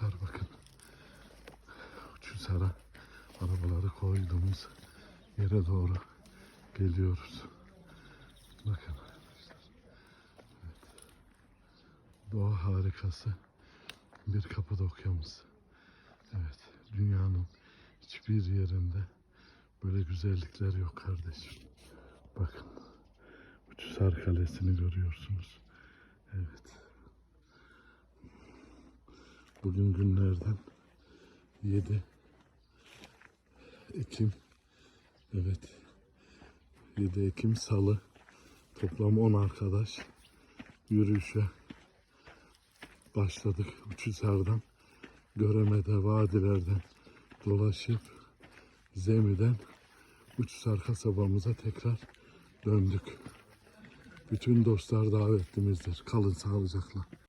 Dostlar bakın. Uçuşara arabaları koyduğumuz yere doğru geliyoruz. Bakın arkadaşlar. Evet. Doğa harikası bir Kapadokya'mız. Evet. Dünyanın hiçbir yerinde böyle güzellikler yok kardeşim. Bakın. Uçuşar Kalesi'ni görüyorsunuz. Bugün günlerden 7 Ekim evet 7 Ekim Salı toplam 10 arkadaş yürüyüşe başladık Uçhisar'dan Göreme'de vadilerden dolaşıp Zemi'den Uçhisar kasabamıza tekrar döndük. Bütün dostlar davetlimizdir. Kalın sağlıcakla.